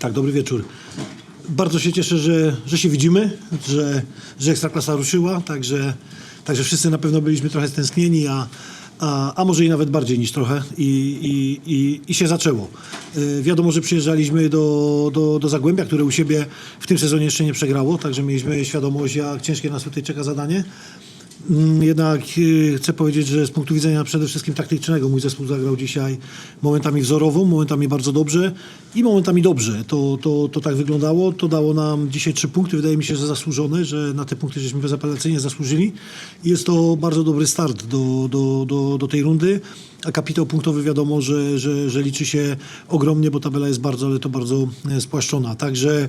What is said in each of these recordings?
Tak, dobry wieczór. Bardzo się cieszę, że, że się widzimy, że, że Ekstraklasa ruszyła, także, także wszyscy na pewno byliśmy trochę stęsknieni, a, a, a może i nawet bardziej niż trochę i, i, i, i się zaczęło. Y, wiadomo, że przyjeżdżaliśmy do, do, do Zagłębia, które u siebie w tym sezonie jeszcze nie przegrało, także mieliśmy świadomość, jak ciężkie nas tutaj czeka zadanie. Mm, Jednak y, chcę powiedzieć, że z punktu widzenia przede wszystkim taktycznego mój zespół zagrał dzisiaj momentami wzorowo, momentami bardzo dobrze i momentami dobrze. To, to, to tak wyglądało. To dało nam dzisiaj trzy punkty. Wydaje mi się, że zasłużone, że na te punkty żeśmy bezapelacyjnie zasłużyli. Jest to bardzo dobry start do, do, do, do tej rundy. A kapitał punktowy wiadomo, że, że, że liczy się ogromnie, bo tabela jest bardzo, ale to bardzo e, spłaszczona. Także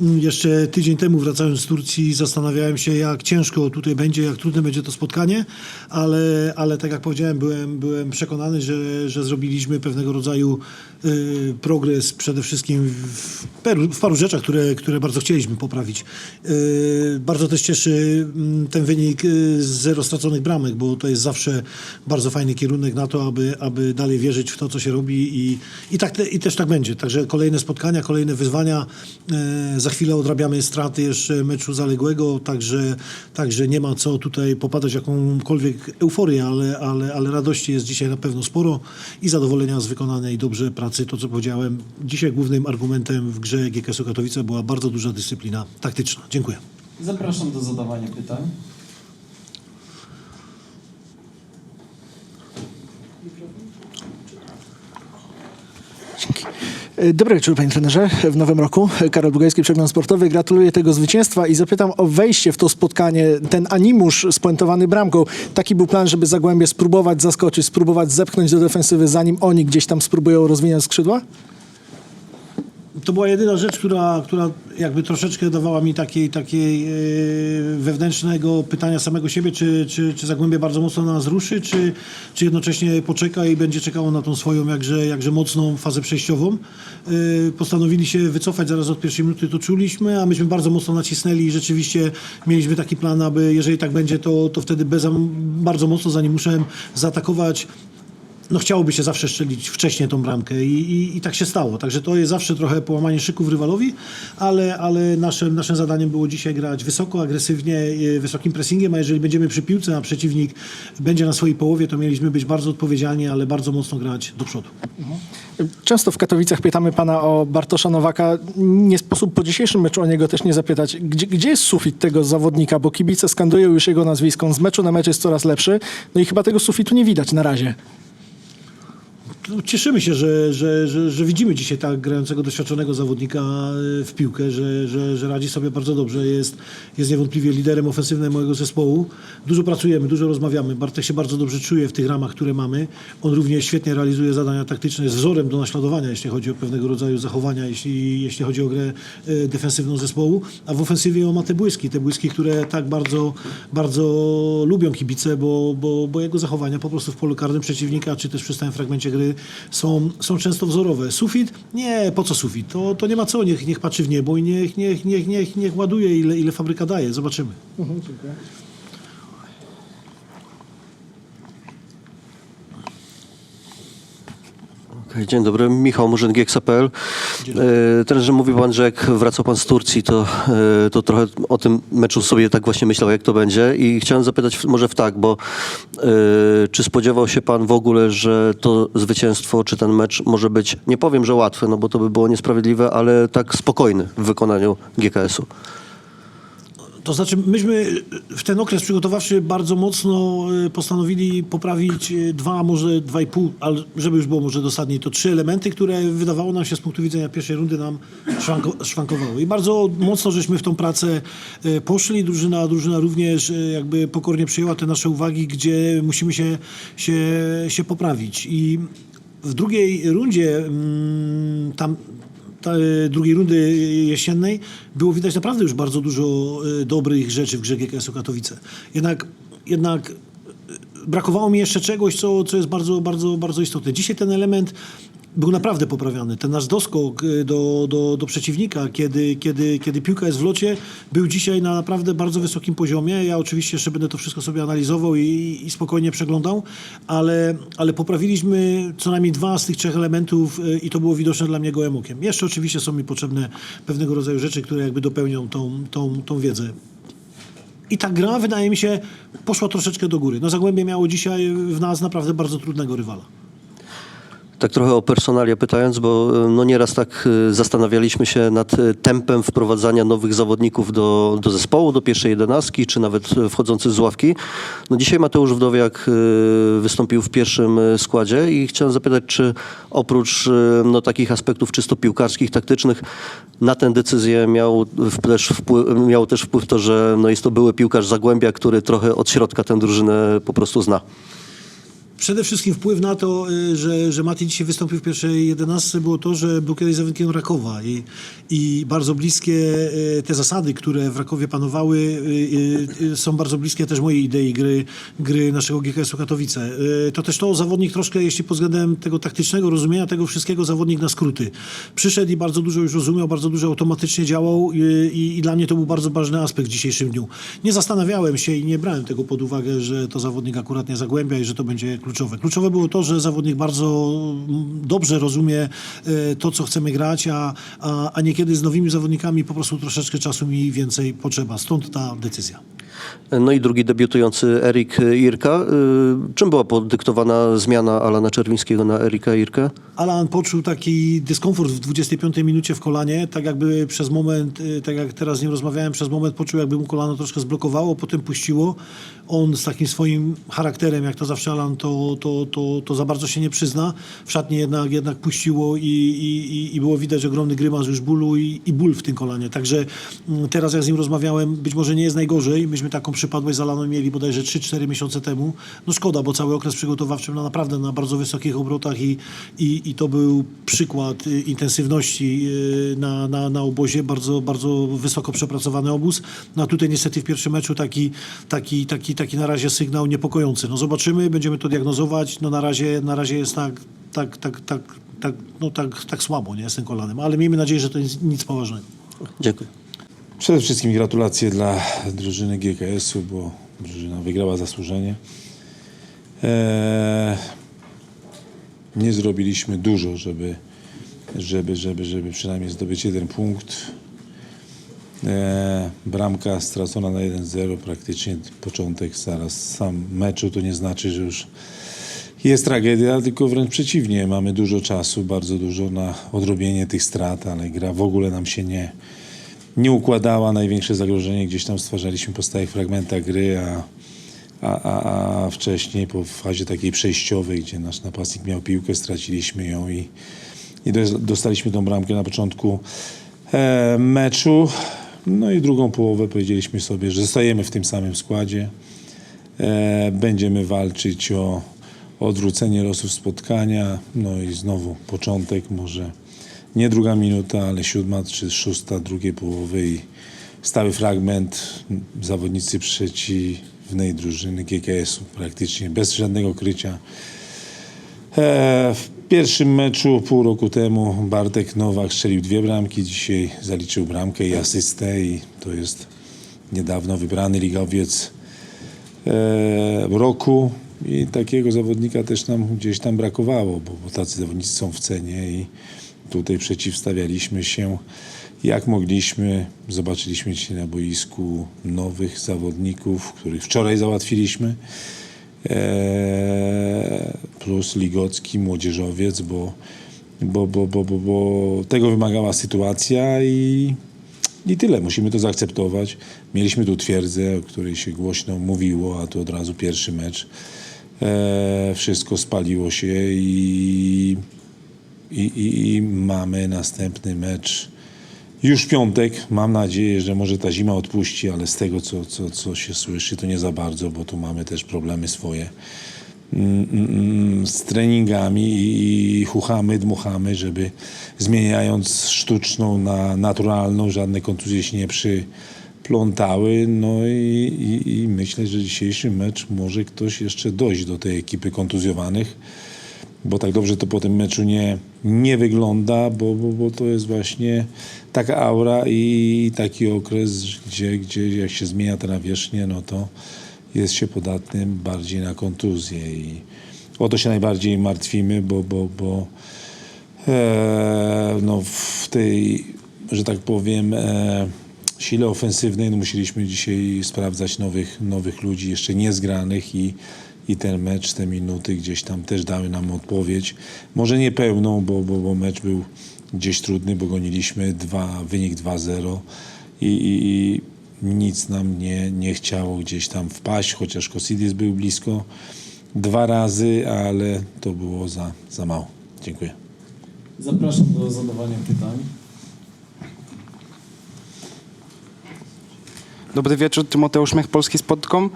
mm, jeszcze tydzień temu wracając z Turcji zastanawiałem się, jak ciężko tutaj będzie, jak trudne będzie to spotkanie, ale, ale tak jak powiedziałem, byłem, byłem przekonany, że, że zrobiliśmy pewnego rodzaju y, progres przede wszystkim w, w paru rzeczach, które, które bardzo chcieliśmy poprawić. Y, bardzo też cieszy mm, ten wynik y, zero straconych bramek, bo to jest zawsze bardzo fajny kierunek na to, aby, aby dalej wierzyć w to, co się robi i, i, tak, i też tak będzie. Także kolejne spotkania, kolejne wyzwania. E, za chwilę odrabiamy straty jeszcze meczu zaległego, także, także nie ma co tutaj popadać jakąkolwiek euforię, ale, ale, ale radości jest dzisiaj na pewno sporo i zadowolenia z wykonanej dobrze pracy. To, co powiedziałem, dzisiaj głównym argumentem w grze GKS-u Katowice była bardzo duża dyscyplina taktyczna. Dziękuję. Zapraszam do zadawania pytań. E, Dobry wieczór, panie trenerze. W nowym roku Karol Bugajski, Przegląd Sportowy. Gratuluję tego zwycięstwa i zapytam o wejście w to spotkanie, ten animusz spuentowany bramką. Taki był plan, żeby Zagłębie spróbować zaskoczyć, spróbować zepchnąć do defensywy, zanim oni gdzieś tam spróbują rozwinąć skrzydła? To była jedyna rzecz, która, która jakby troszeczkę dawała mi takiej, takiej e, wewnętrznego pytania samego siebie, czy, czy, czy Zagłębie bardzo mocno na nas ruszy, czy, czy jednocześnie poczeka i będzie czekało na tą swoją jakże, jakże mocną fazę przejściową. E, postanowili się wycofać zaraz od pierwszej minuty, to czuliśmy, a myśmy bardzo mocno nacisnęli i rzeczywiście mieliśmy taki plan, aby jeżeli tak będzie, to, to wtedy bez, bardzo mocno zanim muszę zaatakować no chciałoby się zawsze strzelić wcześniej tą bramkę i, i, i tak się stało. Także to jest zawsze trochę połamanie szyków rywalowi, ale, ale naszym, naszym zadaniem było dzisiaj grać wysoko, agresywnie, e, wysokim pressingiem, a jeżeli będziemy przy piłce, a przeciwnik będzie na swojej połowie, to mieliśmy być bardzo odpowiedzialni, ale bardzo mocno grać do przodu. Często w Katowicach pytamy pana o Bartosza Nowaka. Nie sposób po dzisiejszym meczu o niego też nie zapytać. Gdzie, gdzie jest sufit tego zawodnika? Bo kibice skandują już jego nazwisko. Z meczu na mecz jest coraz lepszy. No i chyba tego sufitu nie widać na razie. Cieszymy się, że, że, że, że widzimy dzisiaj tak grającego, doświadczonego zawodnika e, w piłkę, że, że, że radzi sobie bardzo dobrze. Jest, jest niewątpliwie liderem ofensywnym mojego zespołu. Dużo pracujemy, dużo rozmawiamy. Bartek się bardzo dobrze czuje w tych ramach, które mamy. On również świetnie realizuje zadania taktyczne, jest wzorem do naśladowania, jeśli chodzi o pewnego rodzaju zachowania, jeśli, jeśli chodzi o grę e, defensywną zespołu. A w ofensywie on ma te błyski, te błyski, które tak bardzo, bardzo lubią kibice, bo, bo, bo jego zachowania po prostu w polu karnym przeciwnika, czy też przy stałym fragmencie gry są, są często wzorowe. Sufit? Nie, po co sufit? To, to nie ma co, niech, niech patrzy w niebo i niech, niech, niech, niech, niech ładuje, ile, ile fabryka daje. Zobaczymy. Okej, Dzień dobry, Michał Murzyn, GXPL. E, Trenerze, mówił pan, że jak wracał pan z Turcji, to, e, to trochę o tym meczu sobie tak właśnie myślał, jak to będzie. I chciałem zapytać może w tak, bo e, czy spodziewał się pan w ogóle, że to zwycięstwo, czy ten mecz może być, nie powiem, że łatwy, no bo to by było niesprawiedliwe, ale tak spokojny w wykonaniu GKS-u? To znaczy, myśmy w ten okres przygotowawczy bardzo mocno e, postanowili poprawić e, dwa, może dwa i pół, ale żeby już było może dosadniej, to trzy elementy, które wydawało nam się z punktu widzenia pierwszej rundy nam szwanko, szwankowały. I bardzo mocno żeśmy w tą pracę e, poszli. Drużyna, drużyna również jakby pokornie przyjęła te nasze uwagi, gdzie musimy się, się, się poprawić. I w drugiej rundzie mm, tam ta, drugiej rundy jesiennej było widać naprawdę już bardzo dużo e, dobrych rzeczy w grze GKS-u Katowice. Jednak, jednak e, brakowało mi jeszcze czegoś, co, co jest bardzo, bardzo, bardzo istotne. Dzisiaj ten element był naprawdę poprawiany. Ten nasz doskok y, do, do, do przeciwnika, kiedy, kiedy, kiedy piłka jest w locie, był dzisiaj na naprawdę bardzo wysokim poziomie. Ja oczywiście jeszcze będę to wszystko sobie analizował i, i spokojnie przeglądał, ale, ale poprawiliśmy co najmniej dwa z tych trzech elementów y, i to było widoczne dla mnie gołym okiem. Jeszcze oczywiście są mi potrzebne pewnego rodzaju rzeczy, które jakby dopełnią tą, tą, tą wiedzę. I ta gra, wydaje mi się, poszła troszeczkę do góry. No Zagłębie miało dzisiaj w nas naprawdę bardzo trudnego rywala. Tak trochę o personalia pytając, bo e, no nieraz tak e, zastanawialiśmy się nad e, tempem wprowadzania nowych zawodników do, do zespołu, do pierwszej jedenastki, czy nawet wchodzących z ławki. No dzisiaj Mateusz Wdowiak wystąpił w pierwszym składzie i chciałem zapytać, czy oprócz no, takich aspektów czysto piłkarskich, taktycznych, na tę decyzję miał, też wpływ, miał też wpływ to, że no, jest to były piłkarz Zagłębia, który trochę od środka tę drużynę po prostu zna. Przede wszystkim wpływ na to, y, że, że Mati dzisiaj wystąpił w pierwszej jedenastce było to, że był kiedyś zawodnikiem Rakowa i, i bardzo bliskie y, te zasady, które w Rakowie panowały y, są bardzo bliskie też mojej idei gry, gry naszego GKS-u Katowice. To też to zawodnik troszkę, jeśli pod względem tego taktycznego rozumienia tego wszystkiego, zawodnik na skróty. Przyszedł i bardzo dużo już rozumiał, bardzo dużo automatycznie działał i, i dla mnie to był bardzo ważny aspekt w dzisiejszym dniu. Nie zastanawiałem się i nie brałem tego pod uwagę, że to zawodnik akurat nie zagłębia i że to będzie kluczowe. Kluczowe było to, że zawodnik bardzo dobrze rozumie e, to, co chcemy grać, a, a, a niekiedy z nowymi zawodnikami po prostu troszeczkę czasu mi więcej potrzeba. Stąd ta decyzja. No i drugi debiutujący Erik Irka. Y, Czym była podyktowana zmiana Alana Czerwińskiego na Erika Irkę? Alan poczuł taki dyskomfort w 25 minucie w kolanie, tak jakby przez moment, y, tak jak teraz z nim rozmawiałem, przez moment poczuł, jakby mu kolano troszkę zblokowało, potem puściło. On z takim swoim charakterem, jak to zawsze Alan, to, to, to, to za bardzo się nie przyzna. W szatni jednak, jednak puściło i, i, i- i było widać ogromny grymas już bólu i, i ból w tym kolanie. Także mm, teraz jak z nim rozmawiałem, być może nie jest najgorzej. Myśmy taką przypadłość z Alanem mieli bodajże 3-4 miesiące temu. No szkoda, bo cały okres przygotowawczy no naprawdę na bardzo wysokich obrotach i, i, i to był przykład y, intensywności y, na, na, na obozie, bardzo, bardzo wysoko przepracowany obóz. No a tutaj niestety w pierwszym meczu taki, taki, taki, taki na razie sygnał niepokojący. No zobaczymy, będziemy to diagnozować. No na razie, na razie jest tak, tak, tak, tak, tak, no tak, tak słabo nie, z tym kolanem, ale miejmy nadzieję, że to nic, nic poważnego. Dziękuję. Przede wszystkim gratulacje dla drużyny GKS-u, bo drużyna wygrała zasłużenie. Eee, nie zrobiliśmy dużo, żeby, żeby, żeby, żeby przynajmniej zdobyć jeden punkt. Eee, bramka stracona na 1-0, praktycznie początek zaraz sam meczu, to nie znaczy, że już jest tragedia, tylko wręcz przeciwnie. Mamy dużo czasu, bardzo dużo na odrobienie tych strat, ale gra w ogóle nam się nie, nie układała. Największe zagrożenie gdzieś tam stwarzaliśmy po stałych fragmentach gry, a, a, a, a wcześniej po fazie takiej przejściowej, gdzie nasz napastnik miał piłkę, straciliśmy ją i, i dos- dostaliśmy tą bramkę na początku e, meczu. No i drugą połowę powiedzieliśmy sobie, że zostajemy w tym samym składzie. E, będziemy walczyć o odwrócenie losów spotkania. No i znowu początek, może nie druga minuta, ale siódma czy szósta drugiej połowy i stały fragment. Zawodnicy przeciwnej drużyny GKS-u praktycznie bez żadnego krycia. E, W pierwszym meczu pół roku temu Bartek Nowak strzelił dwie bramki, dzisiaj zaliczył bramkę i asystę i to jest niedawno wybrany ligowiec e, roku i takiego zawodnika też nam gdzieś tam brakowało, bo, bo tacy zawodnicy są w cenie i tutaj przeciwstawialiśmy się jak mogliśmy. Zobaczyliśmy dzisiaj na boisku nowych zawodników, których wczoraj załatwiliśmy. Eee, plus Ligocki, młodzieżowiec, bo, bo, bo, bo, bo, bo tego wymagała sytuacja i, i tyle. Musimy to zaakceptować. Mieliśmy tu twierdzę, o której się głośno mówiło, a tu od razu pierwszy mecz. Eee, wszystko spaliło się i, i, i, i mamy następny mecz już piątek. Mam nadzieję, że może ta zima odpuści, ale z tego, co, co, co się słyszy, to nie za bardzo, bo tu mamy też problemy swoje mm, mm, mm, z treningami i chuchamy, dmuchamy, żeby zmieniając sztuczną na naturalną, żadne kontuzje się nie przyplątały. No i, i, i myślę, że dzisiejszy mecz może ktoś jeszcze dojść do tej ekipy kontuzjowanych. Bo tak dobrze to po tym meczu nie, nie wygląda, bo, bo, bo to jest właśnie taka aura i taki okres, gdzie, gdzie jak się zmienia ta nawierzchnia, no to jest się podatnym bardziej na kontuzję i o to się najbardziej martwimy, bo, bo, bo e, no w tej, że tak powiem, e, sile ofensywnej no musieliśmy dzisiaj sprawdzać nowych, nowych ludzi, jeszcze niezgranych i, i ten mecz, te minuty gdzieś tam też dały nam odpowiedź. Może nie pełną, bo, bo, bo mecz był gdzieś trudny, bo goniliśmy dwa, wynik 2-0 i, i, i nic nam nie, nie chciało gdzieś tam wpaść, chociaż Kosidis był blisko dwa razy, ale to było za, za mało. Dziękuję. Zapraszam do zadawania pytań. Dobry wieczór, Tymoteusz Mech, Polski Sport.com.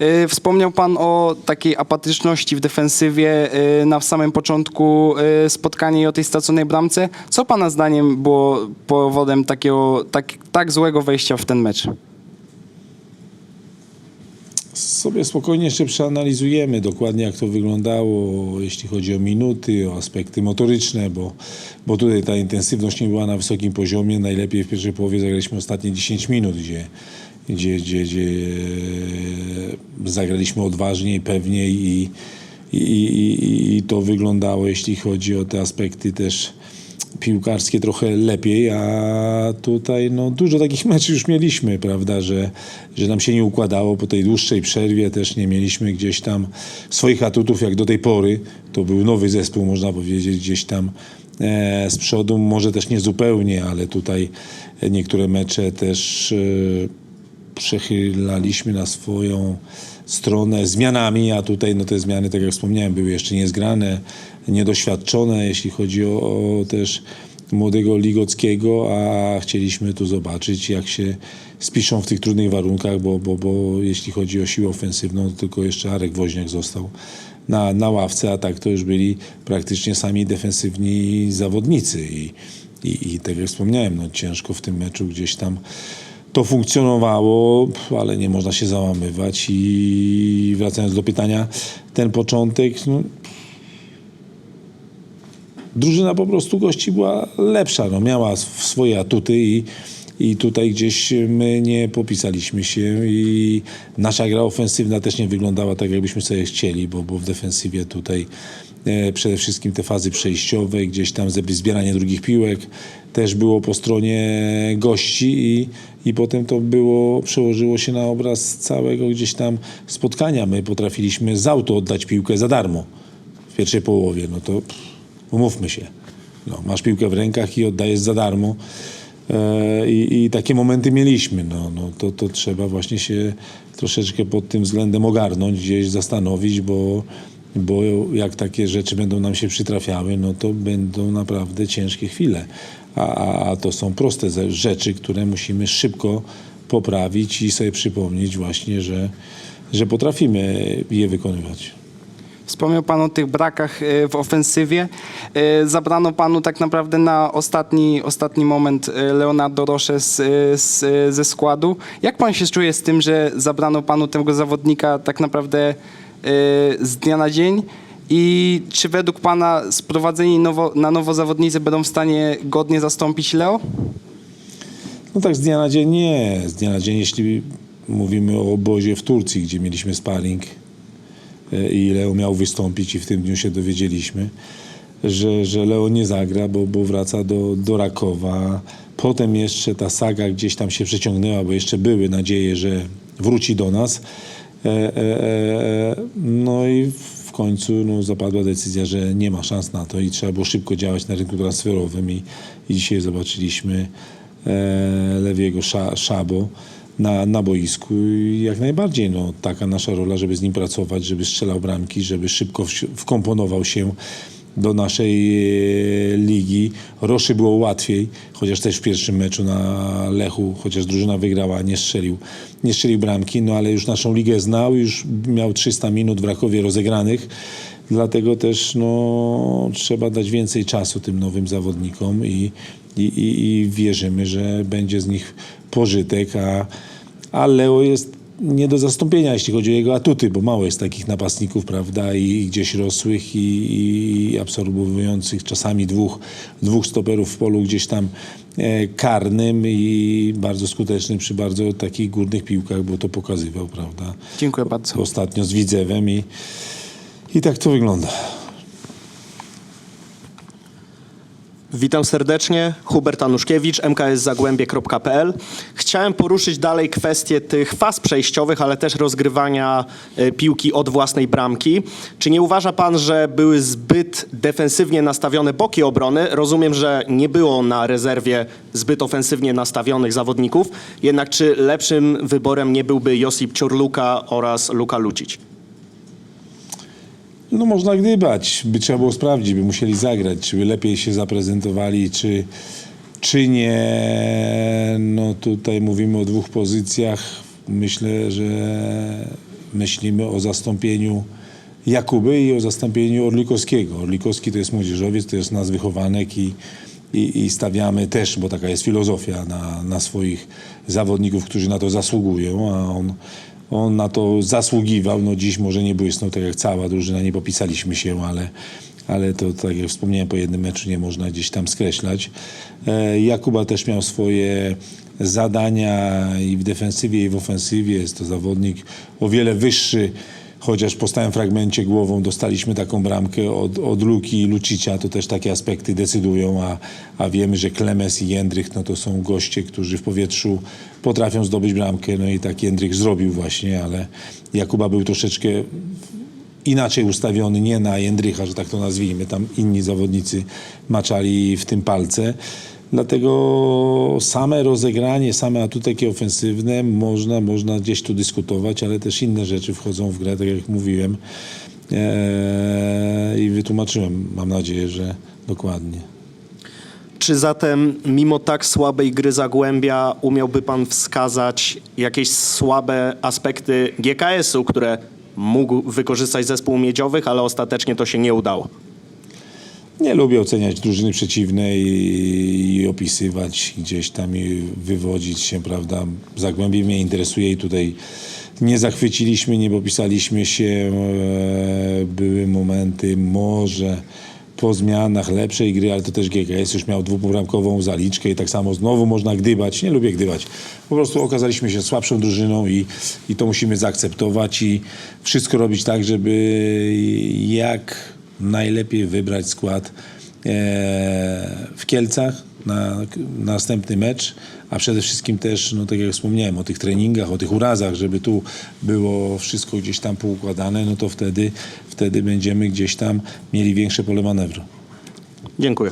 Y, Wspomniał Pan o takiej apatyczności w defensywie y, na samym początku y, spotkania i o tej straconej bramce. Co Pana zdaniem było powodem takiego, tak, tak złego wejścia w ten mecz? sobie spokojnie jeszcze przeanalizujemy dokładnie, jak to wyglądało, jeśli chodzi o minuty, o aspekty motoryczne, bo, bo tutaj ta intensywność nie była na wysokim poziomie. Najlepiej w pierwszej połowie zagraliśmy ostatnie 10 minut, gdzie, gdzie, gdzie, gdzie zagraliśmy odważniej, pewniej i, i, i, i to wyglądało, jeśli chodzi o te aspekty też piłkarskie trochę lepiej, a tutaj no, dużo takich meczów już mieliśmy, prawda, że, że nam się nie układało po tej dłuższej przerwie, też nie mieliśmy gdzieś tam swoich atutów jak do tej pory. To był nowy zespół, można powiedzieć, gdzieś tam e, z przodu, może też nie zupełnie, ale tutaj niektóre mecze też e, przechylaliśmy na swoją stronę zmianami, a tutaj no, te zmiany, tak jak wspomniałem, były jeszcze niezgrane, niedoświadczone, jeśli chodzi o, o też młodego Ligockiego, a chcieliśmy tu zobaczyć, jak się spiszą w tych trudnych warunkach, bo, bo, bo jeśli chodzi o siłę ofensywną, to tylko jeszcze Arek Woźniak został na, na ławce, a tak to już byli praktycznie sami defensywni zawodnicy i, i, i tak jak wspomniałem, no, ciężko w tym meczu gdzieś tam to funkcjonowało, ale nie można się załamywać. I wracając do pytania, ten początek, no, drużyna po prostu gości była lepsza, no, miała sw- swoje atuty i, i tutaj gdzieś my nie popisaliśmy się. I nasza gra ofensywna też nie wyglądała tak, jakbyśmy sobie chcieli, bo, bo w defensywie tutaj przede wszystkim te fazy przejściowe, gdzieś tam zbieranie drugich piłek też było po stronie gości i, i potem to było, przełożyło się na obraz całego gdzieś tam spotkania. My potrafiliśmy z auto oddać piłkę za darmo w pierwszej połowie, no to pff, umówmy się. No, masz piłkę w rękach i oddajesz za darmo. E, I, I takie momenty mieliśmy. No, no, to, to trzeba właśnie się troszeczkę pod tym względem ogarnąć, gdzieś zastanowić, bo, bo jak takie rzeczy będą nam się przytrafiały, no to będą naprawdę ciężkie chwile. A, a, a to są proste ze- rzeczy, które musimy szybko poprawić i sobie przypomnieć właśnie, że, że potrafimy je wykonywać. Wspomniał Pan o tych brakach y, w ofensywie. Y, Zabrano Panu tak naprawdę na ostatni, ostatni moment y, Leonardo Roche z, z, ze składu. Jak Pan się czuje z tym, że zabrano Panu tego zawodnika tak naprawdę z dnia na dzień? I czy według Pana sprowadzeni nowo, na nowo zawodnicy będą w stanie godnie zastąpić Leo? No tak z dnia na dzień nie. Z dnia na dzień, jeśli mówimy o obozie w Turcji, gdzie mieliśmy sparring e, i Leo miał wystąpić i w tym dniu się dowiedzieliśmy, że, że Leo nie zagra, bo, bo wraca do, do Rakowa. Potem jeszcze ta saga gdzieś tam się przeciągnęła, bo jeszcze były nadzieje, że wróci do nas. E, e, e, no i w końcu no, zapadła decyzja, że nie ma szans na to i trzeba było szybko działać na rynku transferowym i, i dzisiaj zobaczyliśmy Lewiego Sza, Szabo na, na boisku i jak najbardziej no, taka nasza rola, żeby z nim pracować, żeby strzelał bramki, żeby szybko wkomponował się do naszej e, ligi. Roszy było łatwiej, chociaż też w pierwszym meczu na Lechu, chociaż drużyna wygrała, nie strzelił, nie strzelił bramki, no ale już naszą ligę znał, już miał 300 minut w Rakowie rozegranych. Dlatego też no, trzeba dać więcej czasu tym nowym zawodnikom i, i, i, i wierzymy, że będzie z nich pożytek, a, a Leo jest nie do zastąpienia, jeśli chodzi o jego atuty, bo mało jest takich napastników, prawda, i, gdzieś rosłych i, i absorbujących czasami dwóch, dwóch stoperów w polu gdzieś tam e, karnym i bardzo skuteczny przy bardzo takich górnych piłkach, bo to pokazywał, prawda, Dziękuję bardzo. ostatnio z Widzewem i, i tak to wygląda. Witam serdecznie, Hubert Anuszkiewicz, mkszzagłębie.pl. Chciałem poruszyć dalej kwestię tych faz przejściowych, ale też rozgrywania e, piłki od własnej bramki. Czy nie uważa pan, że były zbyt defensywnie nastawione boki obrony? Rozumiem, że nie było na rezerwie zbyt ofensywnie nastawionych zawodników, jednak czy lepszym wyborem nie byłby Josip Ciurluka oraz Luka Lucic? No można gdybać, by trzeba było sprawdzić, by musieli zagrać, czy by lepiej się zaprezentowali, czy, czy nie. No tutaj mówimy o dwóch pozycjach. Myślę, że myślimy o zastąpieniu Jakuby i o zastąpieniu Orlikowskiego. Orlikowski to jest młodzieżowiec, to jest nasz wychowanek i, i, i stawiamy też, bo taka jest filozofia, na, na swoich zawodników, którzy na to zasługują, a on on na to zasługiwał. No dziś może nie błysnął tak jak cała drużyna, nie popisaliśmy się, ale, ale to tak jak wspomniałem, po jednym meczu nie można gdzieś tam skreślać. E, Jakuba też miał swoje zadania i w defensywie, i w ofensywie. Jest to zawodnik o wiele wyższy, chociaż po stałym fragmencie głową dostaliśmy taką bramkę od, od Luki i Lucicia, to też takie aspekty decydują, a, a wiemy, że Klemes i Jędrych no to są goście, którzy w powietrzu potrafią zdobyć bramkę, no i tak Jędrych zrobił właśnie, ale Jakuba był troszeczkę inaczej ustawiony, nie na Jędrycha, że tak to nazwijmy, tam inni zawodnicy maczali w tym palce. Dlatego same rozegranie, same atuty takie ofensywne można, można gdzieś tu dyskutować, ale też inne rzeczy wchodzą w grę, tak jak mówiłem eee, i wytłumaczyłem, mam nadzieję, że dokładnie. Czy zatem, mimo tak słabej gry Zagłębia, umiałby pan wskazać jakieś słabe aspekty GKS-u, które mógł wykorzystać zespół miedziowych, ale ostatecznie to się nie udało? Nie lubię oceniać drużyny przeciwne i, i opisywać gdzieś tam i wywodzić się, prawda. Zagłębie mnie interesuje i tutaj nie zachwyciliśmy, nie popisaliśmy się. E, były momenty może po zmianach lepszej gry, ale to też GKS już miał dwupobramkową zaliczkę i tak samo znowu można gdybać. Nie lubię gdybać. Po prostu okazaliśmy się słabszą drużyną i, i to musimy zaakceptować i wszystko robić tak, żeby jak najlepiej wybrać skład e, w Kielcach na, na następny mecz, a przede wszystkim też, no tak jak wspomniałem, o tych treningach, o tych urazach, żeby tu było wszystko gdzieś tam poukładane, no to wtedy, wtedy będziemy gdzieś tam mieli większe pole manewru. Dziękuję.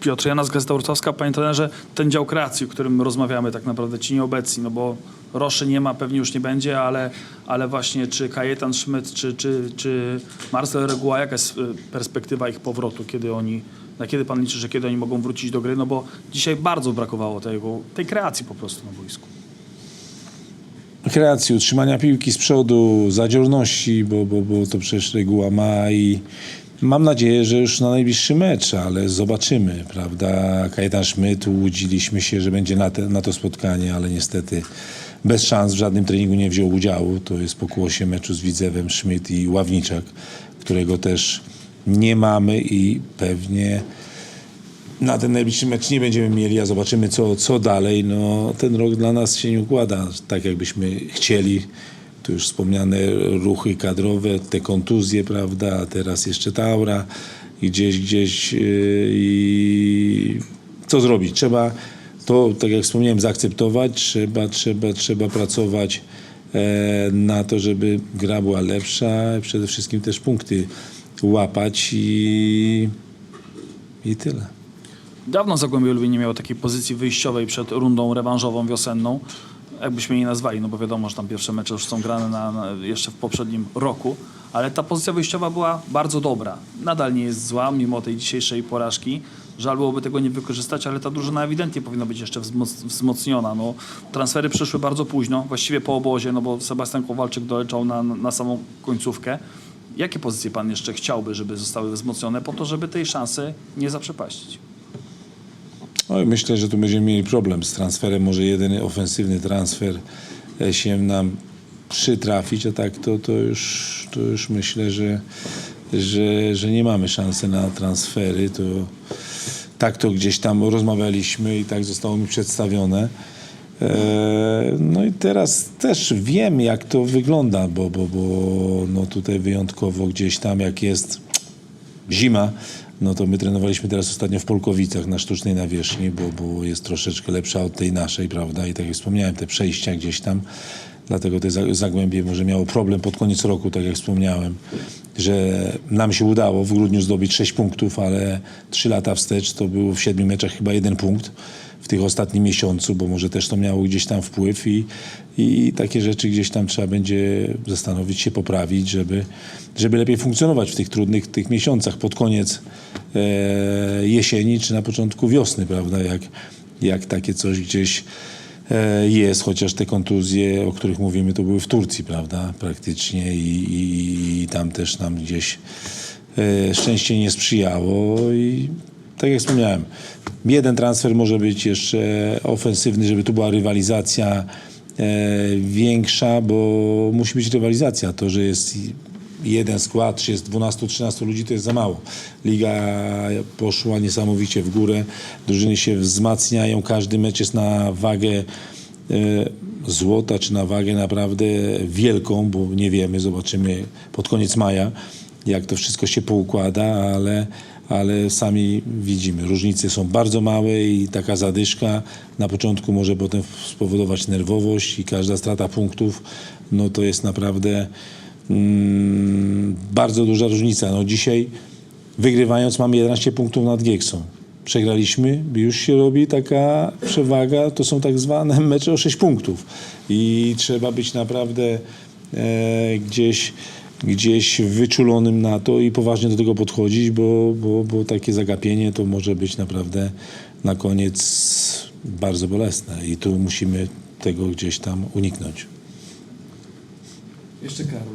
Piotr Janas, Gazeta Wrocławska. Panie trenerze, ten dział kreacji, o którym rozmawiamy, tak naprawdę ci nieobecni, no bo Roszy nie ma, pewnie już nie będzie, ale, ale właśnie czy Kajetan Schmidt, czy, czy, czy Marcel Reguła, jaka jest y, perspektywa ich powrotu, kiedy oni, na kiedy pan liczy, że kiedy oni mogą wrócić do gry, no bo dzisiaj bardzo brakowało tego, tej kreacji po prostu na boisku. Kreacji, utrzymania piłki z przodu, zadziorności, bo, bo, bo to przecież reguła ma i mam nadzieję, że już na najbliższy mecz, ale zobaczymy, prawda? Kajetan Szmyt, łudziliśmy się, że będzie na, te, na to spotkanie, ale niestety bez szans w żadnym treningu nie wziął udziału. To jest pokłosie meczu z Widzewem Szmyt i Ławniczak, którego też nie mamy i pewnie na ten najbliższy mecz nie będziemy mieli, a zobaczymy co, co dalej. No, ten rok dla nas się nie układa tak, jakbyśmy chcieli. Tu już wspomniane ruchy kadrowe, te kontuzje, prawda, a teraz jeszcze ta aura i gdzieś, gdzieś yy, i co zrobić? Trzeba to, tak jak wspomniałem, zaakceptować, trzeba, trzeba, trzeba pracować e, na to, żeby gra była lepsza, przede wszystkim też punkty łapać i, i tyle. Dawno Zagłębie Lubin nie miało takiej pozycji wyjściowej przed rundą rewanżową wiosenną, jakbyśmy jej nazwali, no bo wiadomo, że tam pierwsze mecze już są grane na, na, jeszcze w poprzednim roku, ale ta pozycja wyjściowa była bardzo dobra. Nadal nie jest zła, mimo tej dzisiejszej porażki. Żal byłoby tego nie wykorzystać, ale ta drużyna ewidentnie powinna być jeszcze wzmoc- wzmocniona. No, transfery przyszły bardzo późno, właściwie po obozie, no bo Sebastian Kowalczyk doleciał na, na samą końcówkę. Jakie pozycje pan jeszcze chciałby, żeby zostały wzmocnione po to, żeby tej szansy nie zaprzepaścić? Oj, myślę, że tu będziemy mieli problem z transferem. Może jedyny ofensywny transfer e, się nam przytrafić, a tak to, to, już, to już myślę, że, że, że nie mamy szansy na transfery. To, tak to gdzieś tam rozmawialiśmy i tak zostało mi przedstawione. E, No i teraz też wiem, jak to wygląda, bo, bo, bo no tutaj wyjątkowo gdzieś tam, jak jest zima, no to my trenowaliśmy teraz ostatnio w Polkowicach na sztucznej nawierzchni, bo, bo jest troszeczkę lepsza od tej naszej, prawda? I tak jak wspomniałem, te przejścia gdzieś tam, dlatego te Za- Zagłębie może miało problem pod koniec roku, tak jak wspomniałem, że nam się udało w grudniu zdobyć 6 punktów, ale 3 lata wstecz to było w 7 meczach chyba jeden punkt w tych ostatnim miesiącu, bo może też to miało gdzieś tam wpływ i, i takie rzeczy gdzieś tam trzeba będzie zastanowić się, poprawić, żeby, żeby lepiej funkcjonować w tych trudnych tych miesiącach pod koniec e, jesieni czy na początku wiosny, prawda, jak, jak takie coś gdzieś jest, chociaż te kontuzje, o których mówimy, to były w Turcji, prawda, praktycznie i, i, i tam też nam gdzieś e, szczęście nie sprzyjało i tak jak wspomniałem, jeden transfer może być jeszcze ofensywny, żeby tu była rywalizacja e, większa, bo musi być rywalizacja. To, że jest jeden skład, czy jest 12-13 ludzi, to jest za mało. Liga poszła niesamowicie w górę, drużyny się wzmacniają, każdy mecz jest na wagę e, złota, czy na wagę naprawdę wielką, bo nie wiemy, zobaczymy pod koniec maja, jak to wszystko się poukłada, ale, ale sami widzimy, różnice są bardzo małe i taka zadyszka na początku może potem spowodować nerwowość i każda strata punktów, no to jest naprawdę mm, bardzo duża różnica. No dzisiaj wygrywając mamy 11 punktów nad Gieksą. Przegraliśmy, już się robi taka przewaga, to są tak zwane mecze o 6 punktów i trzeba być naprawdę e, gdzieś, gdzieś wyczulonym na to i poważnie do tego podchodzić, bo, bo, bo takie zagapienie to może być naprawdę na koniec bardzo bolesne i tu musimy tego gdzieś tam uniknąć. Jeszcze Karol.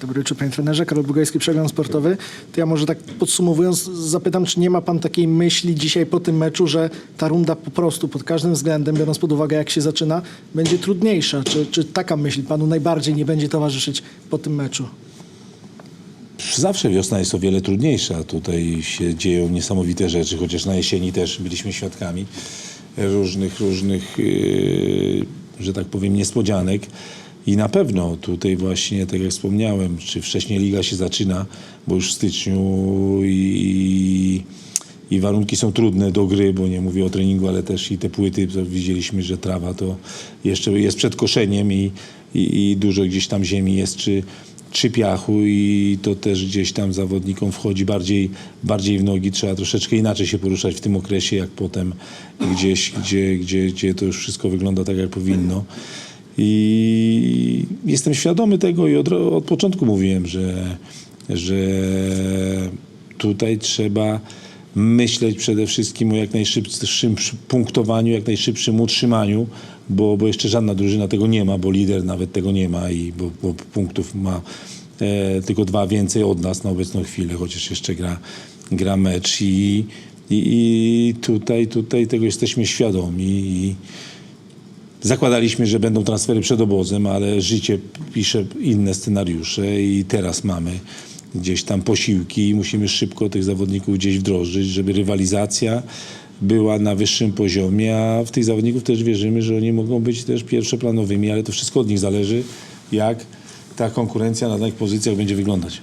Dobry wieczór, panie trenerze. Karol Bugajski, Przegląd Sportowy. To ja może tak podsumowując zapytam, czy nie ma pan takiej myśli dzisiaj po tym meczu, że ta runda po prostu pod każdym względem, biorąc pod uwagę jak się zaczyna, będzie trudniejsza? Czy, czy taka myśl panu najbardziej nie będzie towarzyszyć po tym meczu? Zawsze wiosna jest o wiele trudniejsza. Tutaj się dzieją niesamowite rzeczy, chociaż na jesieni też byliśmy świadkami różnych, różnych, yy, że tak powiem, niespodzianek. I na pewno tutaj właśnie, tak jak wspomniałem, czy wcześniej liga się zaczyna, bo już w styczniu i, i warunki są trudne do gry, bo nie mówię o treningu, ale też i te płyty, to widzieliśmy, że trawa to jeszcze jest przed koszeniem i, i, i dużo gdzieś tam ziemi jest, czy, czy piachu i to też gdzieś tam zawodnikom wchodzi bardziej, bardziej w nogi. Trzeba troszeczkę inaczej się poruszać w tym okresie, jak potem gdzieś, gdzie, gdzie, gdzie to już wszystko wygląda tak, jak powinno. I jestem świadomy tego i od, od początku mówiłem, że, że tutaj trzeba myśleć przede wszystkim o jak najszybszym punktowaniu, jak najszybszym utrzymaniu, bo, bo jeszcze żadna drużyna tego nie ma, bo lider nawet tego nie ma i bo, bo punktów ma e, tylko dwa więcej od nas na obecną chwilę, chociaż jeszcze gra, gra mecz i, i, i tutaj, tutaj tego jesteśmy świadomi i zakładaliśmy, że będą transfery przed obozem, ale życie pisze inne scenariusze i teraz mamy gdzieś tam posiłki i musimy szybko tych zawodników gdzieś wdrożyć, żeby rywalizacja była na wyższym poziomie, a w tych zawodników też wierzymy, że oni mogą być też pierwszoplanowymi, ale to wszystko od nich zależy, jak ta konkurencja na danych pozycjach będzie wyglądać.